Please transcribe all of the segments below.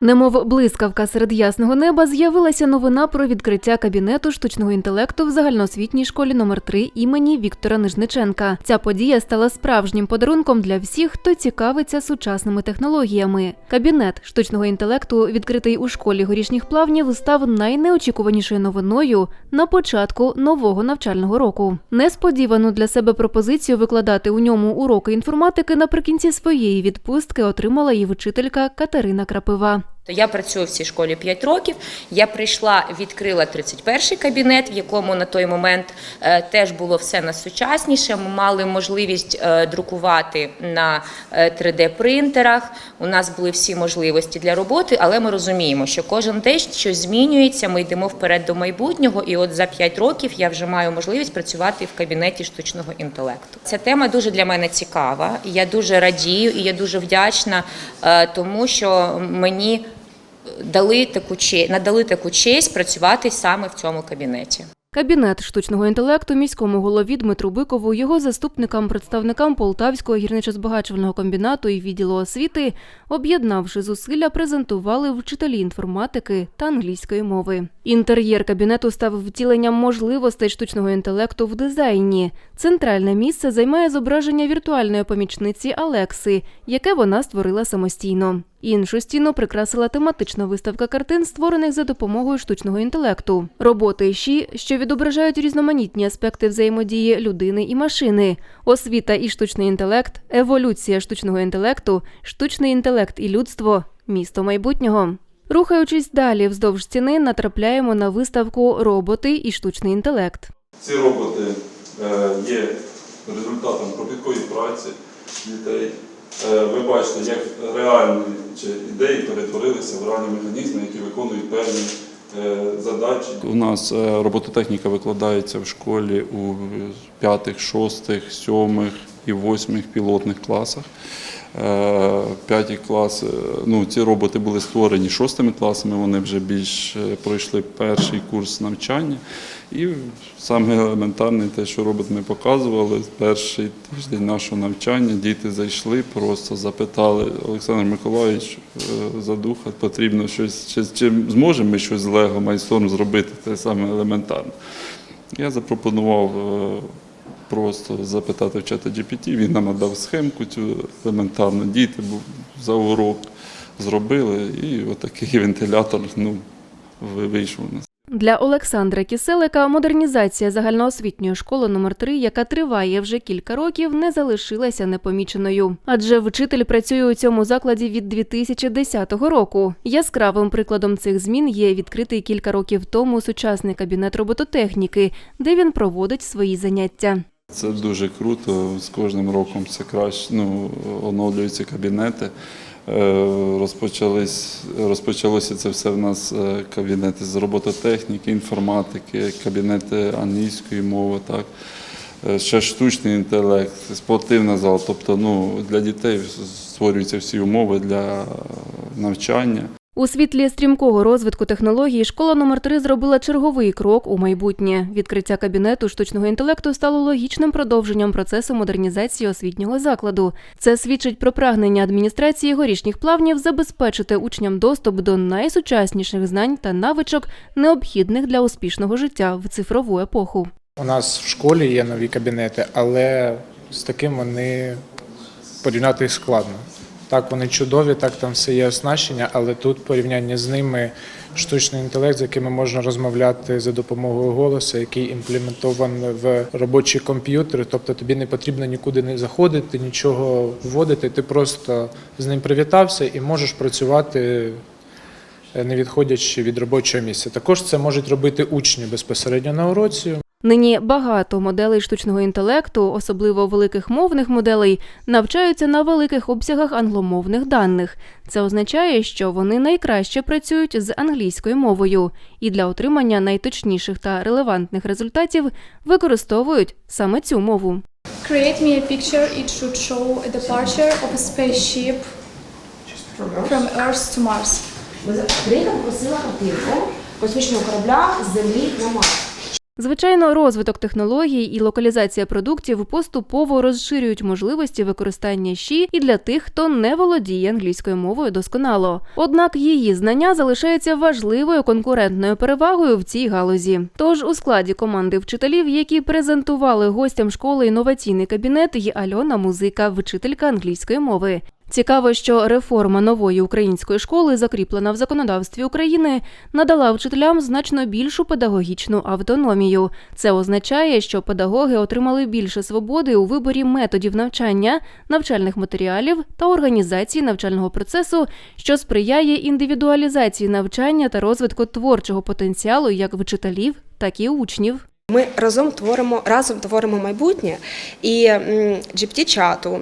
Немов блискавка серед ясного неба з'явилася новина про відкриття кабінету штучного інтелекту в загальноосвітній школі номер 3 імені Віктора Нижниченка. Ця подія стала справжнім подарунком для всіх, хто цікавиться сучасними технологіями. Кабінет штучного інтелекту, відкритий у школі горішніх плавнів, став найнеочікуванішою новиною на початку нового навчального року. Несподівану для себе пропозицію викладати у ньому уроки інформатики наприкінці своєї відпустки отримала її вчителька Катерина Крапива. То я працюю в цій школі 5 років. Я прийшла, відкрила 31-й кабінет, в якому на той момент е, теж було все найсучасніше. Ми мали можливість е, друкувати на 3D-принтерах. У нас були всі можливості для роботи, але ми розуміємо, що кожен день щось змінюється. Ми йдемо вперед до майбутнього. І от за 5 років я вже маю можливість працювати в кабінеті штучного інтелекту. Ця тема дуже для мене цікава. Я дуже радію і я дуже вдячна, е, тому що мені дали таку че- надали таку честь працювати саме в цьому кабінеті. Кабінет штучного інтелекту міському голові Дмитру Бикову, його заступникам, представникам Полтавського гірничо-збагачувального комбінату і відділу освіти, об'єднавши зусилля, презентували вчителі інформатики та англійської мови. Інтер'єр кабінету став втіленням можливостей штучного інтелекту в дизайні. Центральне місце займає зображення віртуальної помічниці Алекси, яке вона створила самостійно. Іншу стіну прикрасила тематична виставка картин, створених за допомогою штучного інтелекту. Роботи ЩІ, що відображають різноманітні аспекти взаємодії людини і машини, освіта і штучний інтелект, еволюція штучного інтелекту, штучний інтелект і людство, місто майбутнього. Рухаючись далі вздовж стіни, натрапляємо на виставку Роботи і штучний інтелект. Ці роботи е, є результатом кропіткої праці дітей. Е, Ви бачите, як реальні чи ідеї перетворилися в реальні механізми, які виконують певні е, задачі. У нас е, робототехніка викладається в школі у п'ятих, шостих, сьомих і в восьмих пілотних класах. Е, П'яті класи, ну ці роботи були створені шостими класами, вони вже більш е, пройшли перший курс навчання. І саме елементарне те, що робот ми показували, перший тиждень нашого навчання діти зайшли, просто запитали Олександр Миколаївич е, задуха, потрібно щось, чи, чи зможемо ми щось з Лего майстором зробити, те саме елементарне. Я запропонував просто запитати в чата GPT, він нам надав схемку цю елементарну, діти за урок зробили, і отакий вентилятор ну, вийшов у нас. Для Олександра Кіселика модернізація загальноосвітньої школи номер 3 яка триває вже кілька років, не залишилася непоміченою. Адже вчитель працює у цьому закладі від 2010 року. Яскравим прикладом цих змін є відкритий кілька років тому сучасний кабінет робототехніки, де він проводить свої заняття. Це дуже круто. З кожним роком все краще. Ну, оновлюються кабінети. Е, Розпочались, розпочалося це все в нас е, кабінети з робототехніки, інформатики, кабінети англійської мови, так. Е, Ще штучний інтелект, спортивна зал. Тобто ну, для дітей створюються всі умови для навчання. У світлі стрімкого розвитку технологій школа номер 3 зробила черговий крок у майбутнє. Відкриття кабінету штучного інтелекту стало логічним продовженням процесу модернізації освітнього закладу. Це свідчить про прагнення адміністрації горішніх плавнів забезпечити учням доступ до найсучасніших знань та навичок, необхідних для успішного життя в цифрову епоху. У нас в школі є нові кабінети, але з таким вони порівняти складно. Так, вони чудові, так там все є оснащення, але тут порівняння з ними штучний інтелект, з якими можна розмовляти за допомогою голосу, який імплементований в робочі комп'ютери. Тобто тобі не потрібно нікуди не заходити, нічого вводити. Ти просто з ним привітався і можеш працювати е, не відходячи від робочого місця. Також це можуть робити учні безпосередньо на уроці. Нині багато моделей штучного інтелекту, особливо великих мовних моделей, навчаються на великих обсягах англомовних даних. Це означає, що вони найкраще працюють з англійською мовою і для отримання найточніших та релевантних результатів використовують саме цю мову. Create me a picture. It should show a departure of a spaceship from Earth to Mars. Україна просила картинку космічного корабля з Землі на Марс. Звичайно, розвиток технологій і локалізація продуктів поступово розширюють можливості використання ЩІ і для тих, хто не володіє англійською мовою досконало. Однак її знання залишаються важливою конкурентною перевагою в цій галузі. Тож у складі команди вчителів, які презентували гостям школи інноваційний кабінет, є Альона Музика, вчителька англійської мови. Цікаво, що реформа нової української школи, закріплена в законодавстві України, надала вчителям значно більшу педагогічну автономію. Це означає, що педагоги отримали більше свободи у виборі методів навчання, навчальних матеріалів та організації навчального процесу, що сприяє індивідуалізації навчання та розвитку творчого потенціалу як вчителів, так і учнів. Ми разом творимо разом творимо майбутнє і gpt чату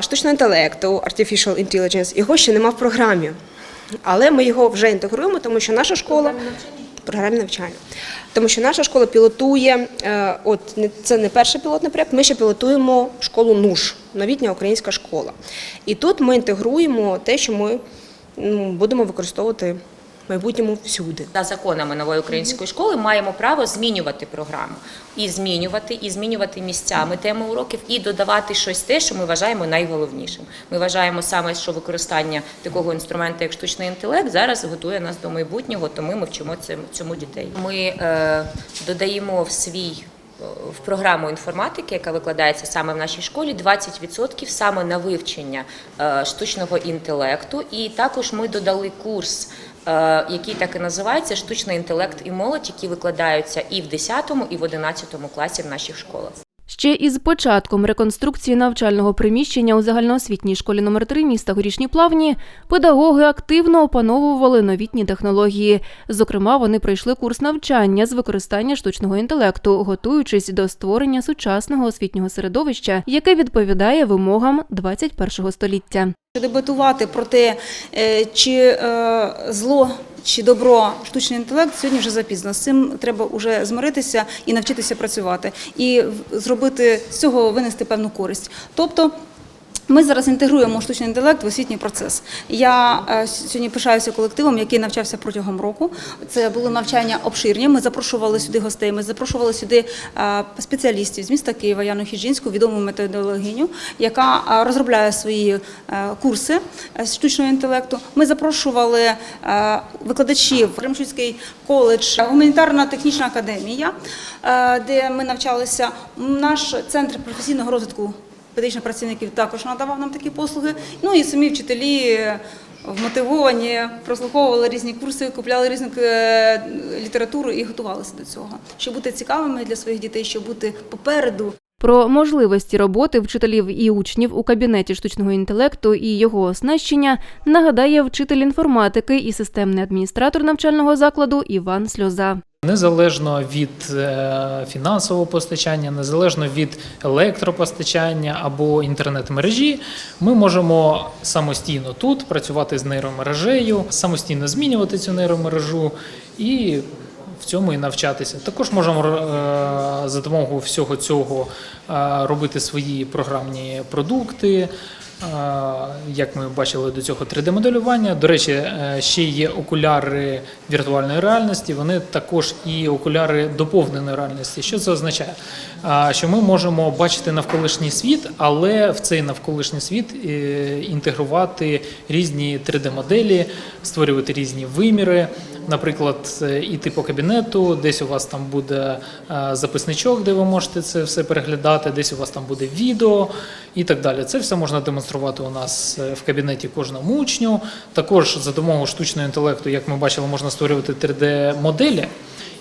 штучного інтелекту, artificial intelligence, його ще нема в програмі. Але ми його вже інтегруємо, тому що наша школа програмі навчання. Тому що наша школа пілотує, е, от це не перший пілотний проєкт, ми ще пілотуємо школу НУШ, новітня українська школа. І тут ми інтегруємо те, що ми будемо використовувати в майбутньому всюди. За законами нової української школи маємо право змінювати програму і змінювати, і змінювати місцями теми уроків, і додавати щось те, що ми вважаємо найголовнішим. Ми вважаємо саме, що використання такого інструменту, як штучний інтелект, зараз готує нас до майбутнього, тому ми вчимо цьому дітей. Ми е, додаємо в свій е, в програму інформатики, яка викладається саме в нашій школі, 20% саме на вивчення е, штучного інтелекту. І також ми додали курс, який так і називається Штучний інтелект і молодь, які викладаються і в 10, і в 11 класі в наших школах. Ще із початком реконструкції навчального приміщення у загальноосвітній школі номер 3 міста Горішні Плавні педагоги активно опановували новітні технології. Зокрема, вони пройшли курс навчання з використання штучного інтелекту, готуючись до створення сучасного освітнього середовища, яке відповідає вимогам 21 століття. Дебатувати про те, е, чи е, зло чи добро штучний інтелект сьогодні вже запізно. З цим треба вже змиритися і навчитися працювати, і зробити з цього винести певну користь. Тобто. Ми зараз інтегруємо штучний інтелект в освітній процес. Я е, сьогодні пишаюся колективом, який навчався протягом року. Це були навчання обширні. Ми запрошували сюди гостей. Ми запрошували сюди е, спеціалістів з міста Києва, Яну Хіджинську, відому методологиню, яка е, розробляє свої курси з штучного інтелекту. Ми запрошували викладачів Римшуцький коледж, гуманітарна технічна академія, де ми навчалися. Наш центр професійного розвитку педагогічних працівників також надавав нам такі послуги. Ну і самі вчителі е, вмотивовані, прослуховували різні курси, купляли різну е, літературу і готувалися до цього, щоб бути цікавими для своїх дітей, щоб бути попереду. Про можливості роботи вчителів і учнів у кабінеті штучного інтелекту і його оснащення нагадає вчитель інформатики і системний адміністратор навчального закладу Іван Сльоза. Незалежно від е, фінансового постачання, незалежно від електропостачання або інтернет-мережі, ми можемо самостійно тут працювати з нейромережею, самостійно змінювати цю нейромережу і в цьому і навчатися. Також можемо е, за допомогою всього цього е, робити свої програмні продукти. Як ми бачили до цього 3D-моделювання. До речі, е, ще є окуляри віртуальної реальності. Вони також і окуляри доповненої реальності. Що це означає? Що ми можемо бачити навколишній світ, але в цей навколишній світ е, інтегрувати різні 3D-моделі, створювати різні виміри. Наприклад, е, іти по кабінету, десь у вас там буде е, записничок, де ви можете це все переглядати, десь у вас там буде відео і так далі. Це все можна демонструвати у нас е, в кабінеті кожному учню. Також за допомогою штучного інтелекту, як ми бачили, можна створювати 3D-моделі.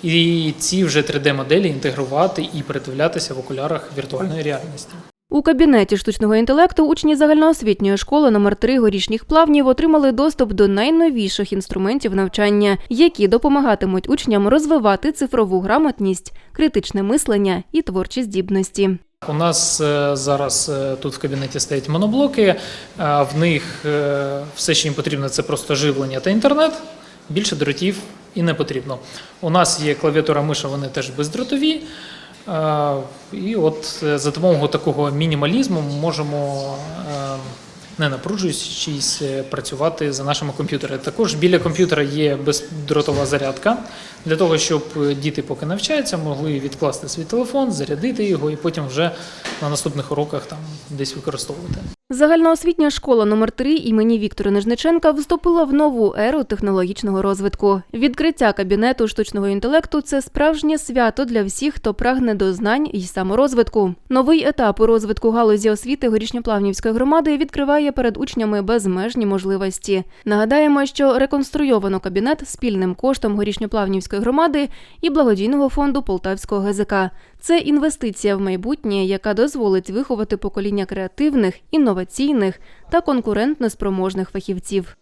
І ці вже 3D-моделі інтегрувати і передивлятися в окулярах віртуальної реальності. У кабінеті штучного інтелекту учні загальноосвітньої школи номер 3 горішніх плавнів отримали доступ до найновіших інструментів навчання, які допомагатимуть учням розвивати цифрову грамотність, критичне мислення і творчі здібності. У нас е, зараз е, тут в кабінеті стоять моноблоки. е, В них все, що їм потрібно, це просто живлення та інтернет. Більше дротів і не потрібно. У нас є клавіатура миша, вони теж бездротові. І от е, за допомогою такого мінімалізму ми можемо е, не напружуючись е, працювати за нашими комп'ютерами. Також біля комп'ютера є бездротова зарядка для того, щоб діти, поки навчаються, могли відкласти свій телефон, зарядити його і потім вже на наступних уроках там десь використовувати. Загальноосвітня школа номер 3 імені Віктора Нижниченка вступила в нову еру технологічного розвитку. Відкриття кабінету штучного інтелекту це справжнє свято для всіх, хто прагне до знань і саморозвитку. Новий етап у розвитку галузі освіти горішньоплавнівської громади відкриває перед учнями безмежні можливості. Нагадаємо, що реконструйовано кабінет спільним коштом горішньоплавнівської громади і благодійного фонду Полтавського ГЗК. Це інвестиція в майбутнє, яка дозволить виховати покоління креативних, інноваційних та конкурентно спроможних фахівців.